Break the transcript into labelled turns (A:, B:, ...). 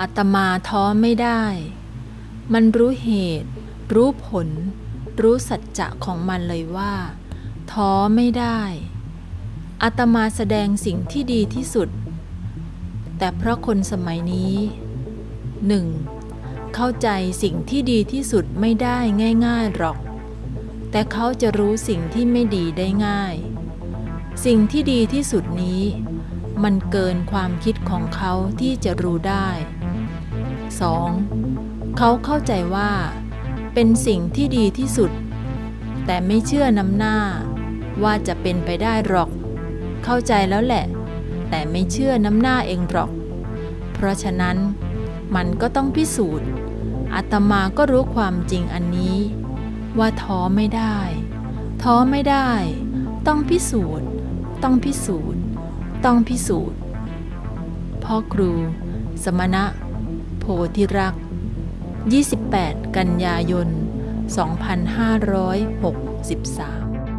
A: อาตมาท้อไม่ได้ มันรู้เหตุ รู้ผล รู้สัจจะของมันเลยว่า ท้อไม่ได้อาตมาแสดงสิ่งที่ดีที่สุด แต่เพราะคนสมัยนี้หนึ่งเข้าใจสิ่งที่ดีที่สุดไม่ได้ง่ายๆหรอก แต่เขาจะรู้สิ่งที่ไม่ดีได้ง่าย สิ่งที่ดีที่สุดนี้ มันเกินความคิดของเขาที่จะรู้ได้ 2. เขาเข้าใจว่า เป็นสิ่งที่ดีที่สุด แต่ไม่เชื่อนำหน้า ว่าจะเป็นไปได้หรอก เข้าใจแล้วแหละ แต่ไม่เชื่อน้ำหน้าเองหรอก เพราะฉะนั้นมันก็ต้องพิสูจน์อาตมาก็รู้ความจริงอันนี้ ว่าท้อไม่ได้ ท้อไม่ได้ ต้องพิสูจน์ ต้องพิสูจน์ ต้องพิสูจน์พ่อครู สมณะ ธิรักษ์ 28 กันยายน 2563